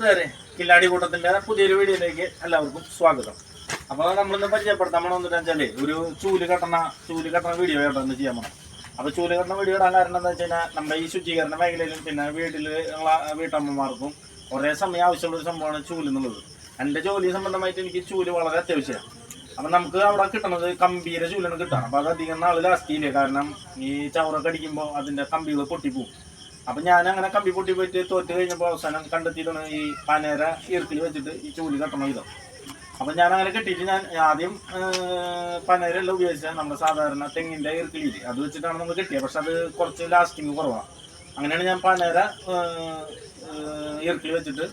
കൂട്ടുകാരെ കില്ലാടി കൂട്ടത്തിന്റെ പുതിയൊരു വീഡിയോയിലേക്ക് എല്ലാവർക്കും സ്വാഗതം. അപ്പോൾ നമ്മളിന്ന് പരിചയപ്പെടുത്താൻ വെച്ചാൽ ഒരു ചൂൽ കെട്ടണ ചൂൽ കെട്ടണ വീഡിയോ കേട്ടോ ചെയ്യാൻ പോകണം അപ്പോൾ ചൂൽ കെട്ടണ വീഡിയോ ഇടാൻ കാരണം എന്താ വെച്ച് കഴിഞ്ഞാൽ നമ്മുടെ ഈ ശുചീകരണ മേഖലയിലും പിന്നെ വീട്ടിൽ ഉള്ള വീട്ടമ്മമാർക്കും ഒരേ സമയം ആവശ്യമുള്ള സംഭവമാണ് ചൂൽ എന്നുള്ളത്. എന്റെ ജോലി സംബന്ധമായിട്ട് എനിക്ക് ചൂൽ വളരെ അത്യാവശ്യമാണ്. അപ്പൊ നമുക്ക് അവിടെ കിട്ടുന്നത് കമ്പിയുടെ ചൂലാണ് കിട്ടുക അപ്പൊ അത് അധികം നാളിൽ ലാസ്റ്റ് കാരണം ഈ ചവറൊക്കെ അടിക്കുമ്പോൾ അതിന്റെ കമ്പികൾ പൊട്ടിപ്പോവും. അപ്പൊ ഞാൻ അങ്ങനെ കമ്പി പൊട്ടി പോയിട്ട് തോറ്റ് കഴിഞ്ഞപ്പോൾ അവസാനം കണ്ടെത്തിയിട്ടാണ് ഈ പനേര ഈർക്കിൽ വെച്ചിട്ട് ഈ ചൂലി കെട്ടണം വിധം അപ്പൊ ഞാൻ അങ്ങനെ കെട്ടിയിട്ട് ഞാൻ ആദ്യം പനേരെല്ലാം ഉപയോഗിച്ച നമ്മുടെ സാധാരണ തെങ്ങിന്റെ ഈർക്കിലില്ലേ? അത് വെച്ചിട്ടാണ് നമ്മൾ കെട്ടിയത് പക്ഷെ അത് കുറച്ച് ലാസ്റ്റിങ് കുറവാണ് അങ്ങനെയാണ് ഞാൻ പനേര ഈർക്കിൽ വെച്ചിട്ട്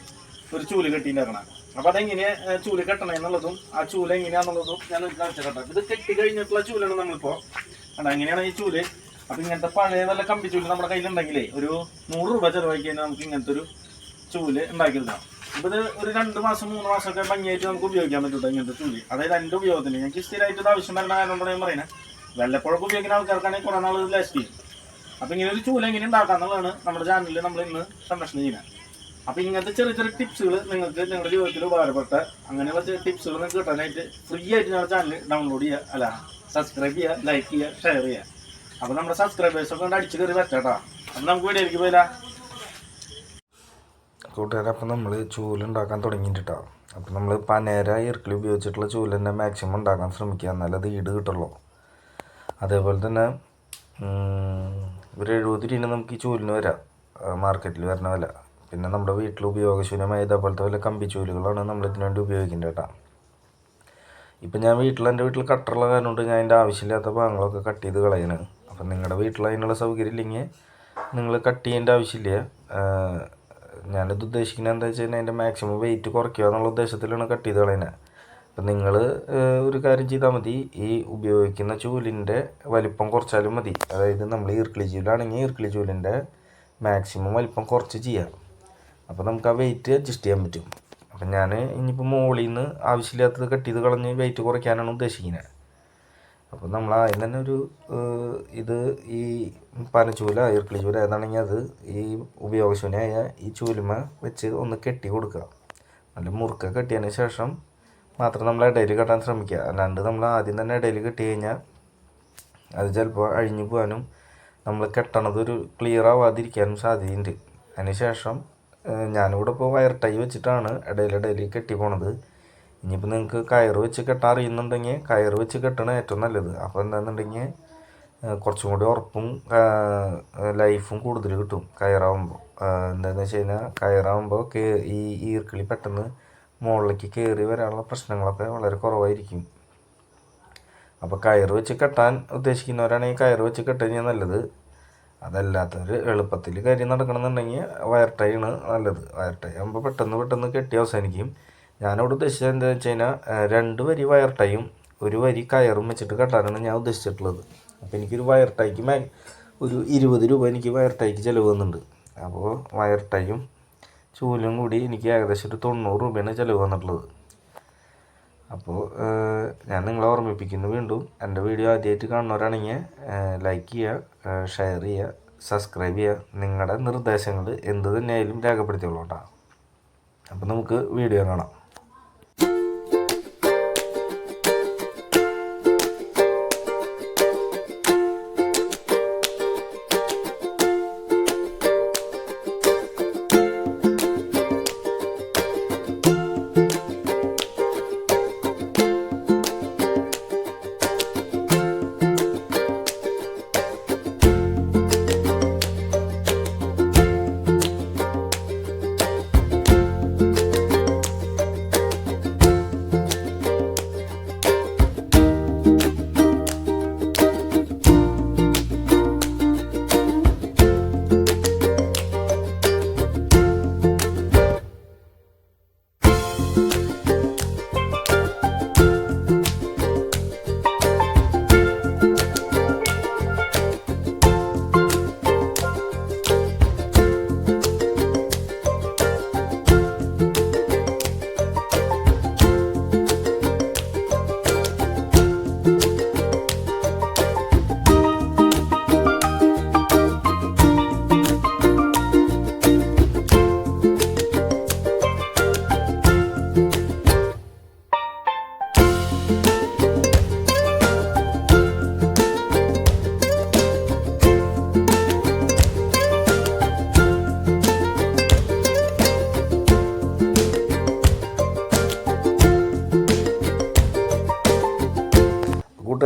ഒരു ചൂലി കെട്ടിയിട്ടുണ്ടാക്കണം. അപ്പൊ അതെങ്ങനെ ചൂൽ കെട്ടണം എന്നുള്ളതും ആ ചൂല എങ്ങനെയാന്നുള്ളതും ഞാൻ കാണിച്ചു കെട്ടാം ഇത് കെട്ടി കഴിഞ്ഞിട്ടുള്ള ചൂലാണ് നമ്മളിപ്പോ. കണ്ടോ എങ്ങനെയാണ് ഈ ചൂൽ? അപ്പൊ ഇങ്ങനത്തെ പഴയ വല്ല കമ്പി ചൂൽ നമ്മുടെ കയ്യിലുണ്ടെങ്കിലേ ഒരു നൂറ് രൂപ ചെലവാക്കി കഴിഞ്ഞാൽ നമുക്ക് ഇങ്ങനത്തെ ഒരു ചൂൽ ഉണ്ടാക്കിയെടുക്കാം. ഇപ്പൊ ഇത് ഒരു രണ്ട് മാസം മൂന്ന് മാസമൊക്കെ ഭംഗിയായിട്ട് നമുക്ക് ഉപയോഗിക്കാൻ പറ്റും ഇങ്ങനത്തെ ചൂൽ. അതായത് എന്റെ ഉപയോഗത്തിന്. ഞങ്ങൾക്ക് സ്ഥിരമായിട്ട് ഇത് ആവശ്യം വരുന്ന കാരണം ഞാൻ പറയുന്നത് വെള്ളപ്പൊഴക്ക് ഉപയോഗിക്കുന്ന ആൾക്കാർക്കാണെങ്കിൽ കുറെ നാൾ ലാസ്റ്റ് ചെയ്യും. അപ്പൊ ഇങ്ങനെ ഒരു ചൂല എങ്ങനെ ഉണ്ടാക്കാം എന്നുള്ളതാണ് നമ്മുടെ ചാനലിൽ നമ്മൾ ഇന്ന് സംരക്ഷണം ചെയ്യുന്നത്. അപ്പൊ ഇങ്ങനത്തെ ചെറിയ ചെറിയ ടിപ്സുകൾ നിങ്ങൾക്ക് നിങ്ങളുടെ ജീവിതത്തിൽ ഉപകാരപ്പെട്ട അങ്ങനെയുള്ള ടിപ്സുകൾ നിങ്ങൾക്ക് കിട്ടാനായിട്ട് ഫ്രീ ആയിട്ട് ഞങ്ങളുടെ ചാനൽ ഡൗൺലോഡ് ചെയ്യുക. അല്ല സബ്സ്ക്രൈബ് ചെയ്യുക ലൈക്ക് ചെയ്യുക ഷെയർ ചെയ്യുക. അപ്പൊ നമ്മുടെ സബ്സ്ക്രൈബേഴ്സ് ഒക്കെ അടിച്ചു കയറി പറ്റാട്ടാ അപ്പൊ നമുക്ക് വീഡിയോയിലേക്ക് പോയില്ല. കൂട്ടുകാരെ അപ്പം നമ്മൾ ചൂൽ ഉണ്ടാക്കാൻ തുടങ്ങിയിട്ടാ അപ്പം നമ്മൾ പനേര ഇറക്കിൽ ഉപയോഗിച്ചിട്ടുള്ള ചൂൽ തന്നെ മാക്സിമം ഉണ്ടാക്കാൻ ശ്രമിക്കുക. എന്നാലേ അത് ഈട് കിട്ടുള്ളൂ. അതേപോലെ തന്നെ ഒരു എഴുപത് രൂപ നമുക്ക് ഈ ചൂലിന് വരാം. മാർക്കറ്റിൽ വരുന്ന വില. പിന്നെ നമ്മുടെ വീട്ടിൽ ഉപയോഗശൂന്യമായ ഇതേപോലത്തെ വല്ല കമ്പി ചൂലുകളാണ് നമ്മൾ ഇതിനു വേണ്ടി ഉപയോഗിക്കേണ്ടത് കേട്ടോ ഇപ്പം ഞാൻ വീട്ടിൽ എന്റെ വീട്ടിൽ കട്ടറുള്ള കാരണം കൊണ്ട് ഞാൻ എന്റെ ആവശ്യമില്ലാത്ത ഭാഗങ്ങളൊക്കെ കട്ട് ചെയ്ത് കളയണ്. അപ്പം നിങ്ങളുടെ വീട്ടിൽ അതിനുള്ള സൗകര്യം ഇല്ലെങ്കിൽ നിങ്ങൾ കട്ട് ചെയ്യേണ്ട ആവശ്യമില്ല. ഞാനിത് ഉദ്ദേശിക്കുന്നത് എന്താ വെച്ച് കഴിഞ്ഞാൽ അതിന്റെ മാക്സിമം വെയിറ്റ് കുറയ്ക്കുക എന്നുള്ള ഉദ്ദേശത്തിലാണ് കട്ട് ചെയ്ത് കളയുന്നത് അപ്പം നിങ്ങൾ ഒരു കാര്യം ചെയ്താൽ മതി. ഈ ഉപയോഗിക്കുന്ന ചൂലിന്റെ വലിപ്പം കുറച്ചാലും മതി. അതായത് നമ്മൾ ഈർക്കിളി ചൂലാണെങ്കിൽ ഈർക്കിളി ചൂലിന്റെ മാക്സിമം വലിപ്പം കുറച്ച് ചെയ്യാം. അപ്പോൾ നമുക്ക് ആ വെയിറ്റ് അഡ്ജസ്റ്റ് ചെയ്യാൻ പറ്റും. അപ്പം ഞാൻ ഇനിയിപ്പോൾ മുകളിൽ നിന്ന് ആവശ്യമില്ലാത്തത് കട്ട് ചെയ്ത് കളഞ്ഞ് വെയിറ്റ് കുറയ്ക്കാനാണ് ഉദ്ദേശിക്കുന്നത് അപ്പോൾ നമ്മൾ ആദ്യം തന്നെ ഒരു ഇത് ഈ പനച്ചൂല ഈർക്കിളി ചൂല ഏതാണെങ്കിൽ അത് ഈ ഉപയോഗശൂന്യമായ ഈ ചൂലിമ വെച്ച് ഒന്ന് കെട്ടി കൊടുക്കുക. നല്ല മുറുക്ക കെട്ടിയതിന് ശേഷം മാത്രം നമ്മൾ ഇടയിൽ കെട്ടാൻ ശ്രമിക്കുക. അല്ലാണ്ട് നമ്മൾ ആദ്യം തന്നെ ഇടയിൽ കെട്ടി കഴിഞ്ഞാൽ അത് ചിലപ്പോൾ അഴിഞ്ഞു പോകാനും നമ്മൾ കെട്ടണത് ഒരു ക്ലിയർ ആവാതിരിക്കാനും സാധ്യതയുണ്ട്. അതിന് ശേഷം ഞാനിവിടെ ഇപ്പോൾ വയർ ടൈ വെച്ചിട്ടാണ് ഇടയിലിടയിൽ കെട്ടി പോണത്. ഇനിയിപ്പോൾ നിങ്ങൾക്ക് കയറ് വെച്ച് കെട്ടാൻ അറിയുന്നുണ്ടെങ്കിൽ കയറ് വെച്ച് കെട്ടണ ഏറ്റവും നല്ലത്. അപ്പോൾ എന്താണെന്നുണ്ടെങ്കിൽ കുറച്ചും കൂടി ഉറപ്പും ലൈഫും കൂടുതൽ കിട്ടും കയറാവുമ്പോൾ എന്താണെന്ന് വെച്ച് കഴിഞ്ഞാൽ കയറാവുമ്പോൾ കേ ഈ ഈർക്കിളി പെട്ടെന്ന് മുകളിലേക്ക് കയറി വരാനുള്ള പ്രശ്നങ്ങളൊക്കെ വളരെ കുറവായിരിക്കും. അപ്പോൾ കയറ് വെച്ച് കെട്ടാൻ ഉദ്ദേശിക്കുന്നവരാണെങ്കിൽ കയറ് വെച്ച് കെട്ടുകഴിഞ്ഞാൽ നല്ലത്. അതല്ലാത്തവർ എളുപ്പത്തിൽ കാര്യം നടക്കണമെന്നുണ്ടെങ്കിൽ വയർ ടൈ ആണ് നല്ലത്. വയർ ടൈ ആകുമ്പോൾ പെട്ടെന്ന് പെട്ടെന്ന് കെട്ടി അവസാനിക്കും. ഞാനിവിടെ ഉദ്ദേശിച്ചത് എന്താ വെച്ച് കഴിഞ്ഞാൽ രണ്ട് വരി വയർ ടൈയും ഒരു വരി കയറും വെച്ചിട്ട് കെട്ടാനാണ് ഞാൻ ഉദ്ദേശിച്ചിട്ടുള്ളത്. അപ്പോൾ എനിക്കൊരു വയർ ടൈക്ക് മേ ഒരു ഇരുപത് രൂപ എനിക്ക് വയർ ടൈക്ക് ചിലവ് വന്നിട്ടുണ്ട്. അപ്പോൾ വയർ ടൈയും ചൂലും കൂടി എനിക്ക് ഏകദേശം ഒരു തൊണ്ണൂറ് രൂപയാണ് ചിലവ് വന്നിട്ടുള്ളത്. അപ്പോൾ ഞാൻ നിങ്ങളെ ഓർമ്മിപ്പിക്കുന്നു വീണ്ടും. എന്റെ വീഡിയോ ആദ്യമായിട്ട് കാണുന്നവരാണെങ്കിൽ ലൈക്ക് ചെയ്യുക ഷെയർ ചെയ്യുക സബ്സ്ക്രൈബ് ചെയ്യുക. നിങ്ങളുടെ നിർദ്ദേശങ്ങൾ എന്ത് തന്നെയായാലും രേഖപ്പെടുത്തിയുള്ളൂ കേട്ടോ. അപ്പോൾ നമുക്ക് വീഡിയോ കാണാം.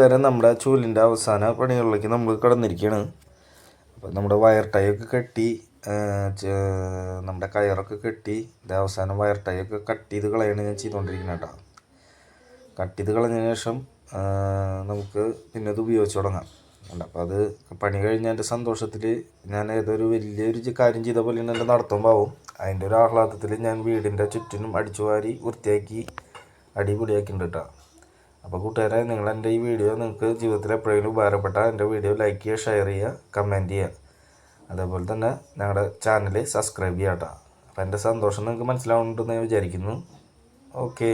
കൂട്ടുകാരെ നമ്മുടെ ചൂലിന്റെ അവസാന പണികളിലേക്ക് നമ്മൾ കടന്നിരിക്കുകയാണ്. അപ്പോൾ നമ്മുടെ വയർ ടൈയൊക്കെ കെട്ടി നമ്മുടെ കയറൊക്കെ കെട്ടി അവസാനം വയർ ടൈയൊക്കെ കട്ട് ചെയ്ത് കളയാണ് ഞാൻ ചെയ്തുകൊണ്ടിരിക്കുന്നത് കേട്ടോ. കട്ട് ചെയ്ത് കളഞ്ഞതിന് ശേഷം നമുക്ക് പിന്നെ അത് ഉപയോഗിച്ച് തുടങ്ങാം. അല്ല അപ്പോൾ അത് പണി കഴിഞ്ഞതിന്റെ സന്തോഷത്തിൽ ഞാൻ ഏതൊരു വലിയൊരു കാര്യം ചെയ്ത പോലെ എന്റെ നടത്തുമ്പോൾ അതിന്റെ ഒരു ആഹ്ലാദത്തിൽ ഞാൻ വീടിന്റെ ചുറ്റിനും അടിച്ചു വാരി വൃത്തിയാക്കി അടിപൊളിയാക്കിയിട്ടുണ്ട് കേട്ടോ. അപ്പോൾ കൂട്ടുകാരെ നിങ്ങൾ എന്റെ ഈ വീഡിയോ നിങ്ങൾക്ക് ജീവിതത്തിൽ എപ്പോഴെങ്കിലും ഉപകാരപ്പെട്ടാൽ എന്റെ വീഡിയോ ലൈക്ക് ചെയ്യുക ഷെയർ ചെയ്യുക കമന്റ് ചെയ്യുക. അതേപോലെ തന്നെ ഞങ്ങളുടെ ചാനൽ സബ്സ്ക്രൈബ് ചെയ്യാം കേട്ടോ അപ്പോൾ എന്റെ സന്തോഷം നിങ്ങൾക്ക് മനസ്സിലാവുന്നുണ്ടെന്ന് ഞാൻ വിചാരിക്കുന്നു. ഓക്കേ